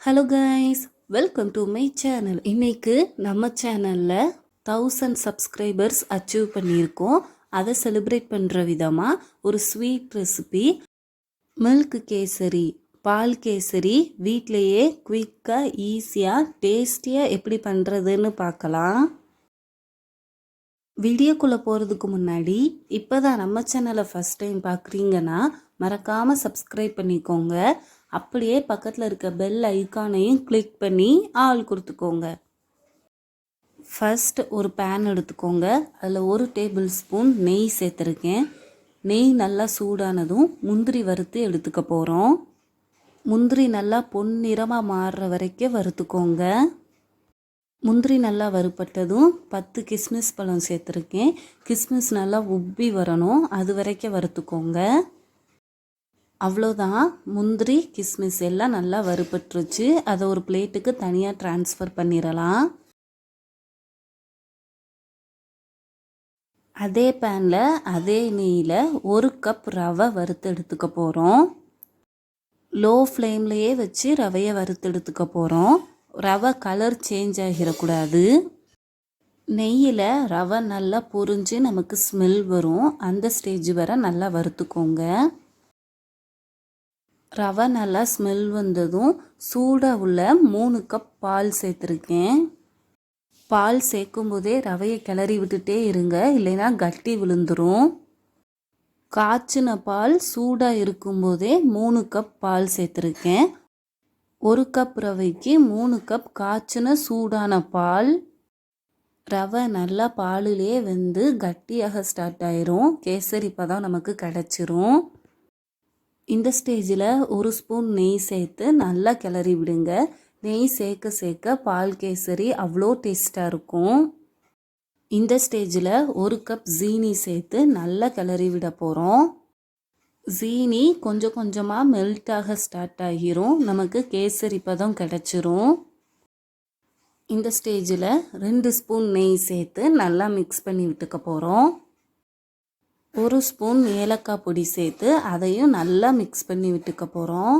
Hello guys welcome to my channel இன்னைக்கு நம்ம சேனலில் தௌசண்ட் சப்ஸ்கிரைபர்ஸ் அச்சீவ் பண்ணியிருக்கோம். அதை செலிப்ரேட் பண்ணுற விதமாக ஒரு ஸ்வீட் ரெசிபி மில்க் கேசரி பால் கேசரி வீட்லேயே குயிக்காக ஈஸியாக டேஸ்டியாக எப்படி பண்ணுறதுன்னு பார்க்கலாம். வீடியோக்குள்ளே போகிறதுக்கு முன்னாடி இப்போ தான் நம்ம சேனலை ஃபஸ்ட் டைம் பார்க்குறீங்கன்னா மறக்காமல் சப்ஸ்கிரைப் பண்ணிக்கோங்க. அப்படியே பக்கத்தில் இருக்க பெல் ஐக்கானையும் கிளிக் பண்ணி ஆள் கொடுத்துக்கோங்க. ஃபஸ்ட் ஒரு பேன் எடுத்துக்கோங்க. அதில் ஒரு டேபிள் ஸ்பூன் நெய் சேர்த்துருக்கேன். நெய் நல்லா சூடானதும் முந்திரி வறுத்து எடுத்துக்க போகிறோம் முந்திரி நல்லா பொன்னிறமாக மாறுற வரைக்கும் வறுத்துக்கோங்க. முந்திரி நல்லா வறுப்பட்டதும் பத்து கிஸ்மிஸ் பழம் சேர்த்துருக்கேன். கிஸ்மிஸ் நல்லா உப்பி வரணும். அது வரைக்கும் வறுத்துக்கோங்க. அவ்வளோதான். முந்திரி கிஸ்மிஸ் எல்லாம் நல்லா வறுபட்டுருச்சு. அதை ஒரு பிளேட்டுக்கு தனியாக ட்ரான்ஸ்ஃபர் பண்ணிடலாம் அதே பேனில் அதே நெய்யில் ஒரு கப் ரவை வறுத்து எடுத்துக்க போகிறோம் லோ ஃப்ளேம்லேயே வச்சு ரவையை வறுத்து எடுத்துக்க போகிறோம் ரவை கலர் சேஞ்ச் ஆகிடக்கூடாது நெய்யில் ரவை நல்லா பொரிஞ்சு நமக்கு ஸ்மெல் வரும். அந்த ஸ்டேஜ் வர நல்லா வறுத்துக்கோங்க. ரவை நல்லா ஸ்மெல் வந்ததும் சூடாக உள்ள மூணு கப் பால் சேர்த்துருக்கேன். பால் சேர்க்கும் போதே ரவையை கிளறி விட்டுட்டே இருங்க இல்லைன்னா கட்டி விழுந்துரும். காய்ச்சின பால் சூடாக இருக்கும்போதே மூணு கப் பால் சேர்த்துருக்கேன். ஒரு கப் ரவைக்கு மூணு கப் காய்ச்சின சூடான பால். ரவை நல்லா பாலிலே வெந்து கட்டியாக ஸ்டார்ட் ஆயிரும். கேசரி பதம் நமக்கு கிடச்சிரும். இந்த ஸ்டேஜில் ஒரு ஸ்பூன் நெய் சேர்த்து நல்லா கிளறி விடுங்க. நெய் சேர்க்க சேர்க்க பால் கேசரி அவ்வளோ டேஸ்ட்டாக இருக்கும். இந்த ஸ்டேஜில் ஒரு கப் ஜீனி சேர்த்து நல்லா கிளறி விட போகிறோம் ஜீனி கொஞ்சம் கொஞ்சமாக மெல்ட் ஆக ஸ்டார்ட் ஆகிரும். நமக்கு கேசரி பதம் கிடச்சிரும். இந்த ஸ்டேஜில் ரெண்டு ஸ்பூன் நெய் சேர்த்து நல்லா மிக்ஸ் பண்ணி விட்டுக்க போகிறோம் ஒரு ஸ்பூன் ஏலக்காய் பொடி சேர்த்து அதையும் நல்லா மிக்ஸ் பண்ணி விட்டுக்க போகிறோம்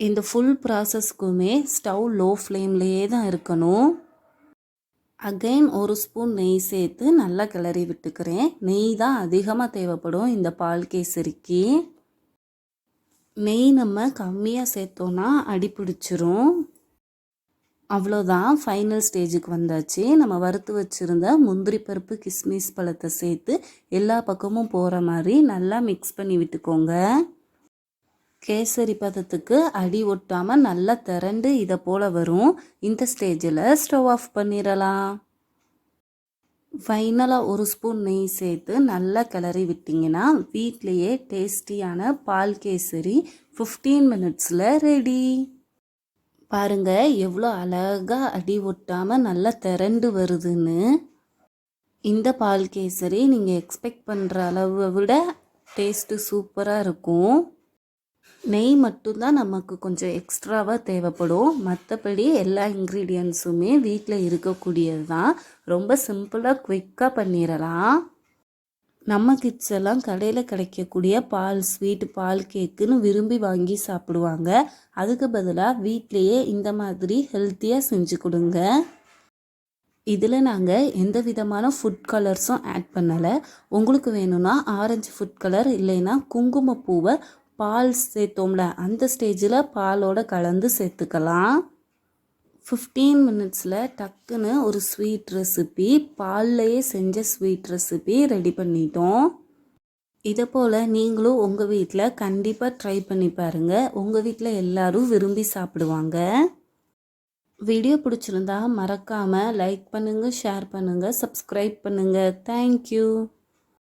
இந்த ஃபுல் ப்ராசஸ்க்குமே ஸ்டவ் லோ ஃப்ளேம்லேயே தான் இருக்கணும். அகைன் ஒரு ஸ்பூன் நெய் சேர்த்து நல்லா கிளறி விட்டுக்கிறேன். நெய் தான் அதிகமாக தேவைப்படும் இந்த பால் கேசரிக்கு. நெய் நம்ம கம்மியாக சேர்த்தோன்னா அடி பிடிச்சிரும் அவ்வளோதான் ஃபைனல் ஸ்டேஜுக்கு வந்தாச்சு. நம்ம வறுத்து வச்சுருந்த முந்திரி பருப்பு கிஸ்மிஸ் பழத்தை சேர்த்து எல்லா பக்கமும் போகிற மாதிரி நல்லா மிக்ஸ் பண்ணி விட்டுக்கோங்க. கேசரி பதத்துக்கு அடி ஒட்டாமல் நல்லா திரண்டு இதை போல் வரும். இந்த ஸ்டேஜில் ஸ்டவ் ஆஃப் பண்ணிடலாம். ஃபைனலாக ஒரு ஸ்பூன் நெய் சேர்த்து நல்லா கிளறி விட்டிங்கன்னா வீட்லேயே டேஸ்டியான பால் கேசரி ஃபிஃப்டீன் மினிட்ஸில் ரெடி பாருங்க எவ்வளோ அழகாக அடி ஒட்டாமல் நல்லா திரண்டு வருதுன்னு. இந்த பால் கேசரி நீங்கள் எக்ஸ்பெக்ட் பண்ணுற அளவை விட டேஸ்ட்டு சூப்பராக இருக்கும். நெய் மட்டும்தான் நமக்கு கொஞ்சம் எக்ஸ்ட்ராவாக தேவைப்படும். மற்றபடி எல்லா இன்க்ரீடியன்ஸுமே வீட்டில் இருக்கக்கூடியது தான் ரொம்ப சிம்பிளாக குவிக்காக பண்ணிடலாம் நம்ம கிட்ஸ் எல்லாம் கடையில் கிடைக்கக்கூடிய பால் ஸ்வீட் பால் கேக்குன்னு விரும்பி வாங்கி சாப்பிடுவாங்க. அதுக்கு பதிலாக வீட்லேயே இந்த மாதிரி ஹெல்த்தியாக செஞ்சு கொடுங்க. இதில் நாங்கள் எந்த விதமான ஃபுட் கலர்ஸும் ஆட் பண்ணலை. உங்களுக்கு வேணும்னா ஆரஞ்சு ஃபுட் கலர் இல்லைன்னா குங்குமப்பூவை பால் சேர்த்தோம்ல அந்த ஸ்டேஜில் பாலோட கலந்து சேர்த்துக்கலாம். ஃபிஃப்டீன் மினிட்ஸில் டக்குன்னு ஒரு ஸ்வீட் ரெசிபி பால்லையே செஞ்ச ஸ்வீட் ரெசிபி ரெடி பண்ணிட்டோம். இதை போல் நீங்களும் உங்கள் வீட்டில் கண்டிப்பாக ட்ரை பண்ணி பாருங்கள் உங்கள் வீட்டில் எல்லோரும் விரும்பி சாப்பிடுவாங்க. வீடியோ பிடிச்சிருந்தா மறக்காமல் லைக் பண்ணுங்கள் ஷேர் பண்ணுங்கள் சப்ஸ்கிரைப் பண்ணுங்கள் தேங்க்யூ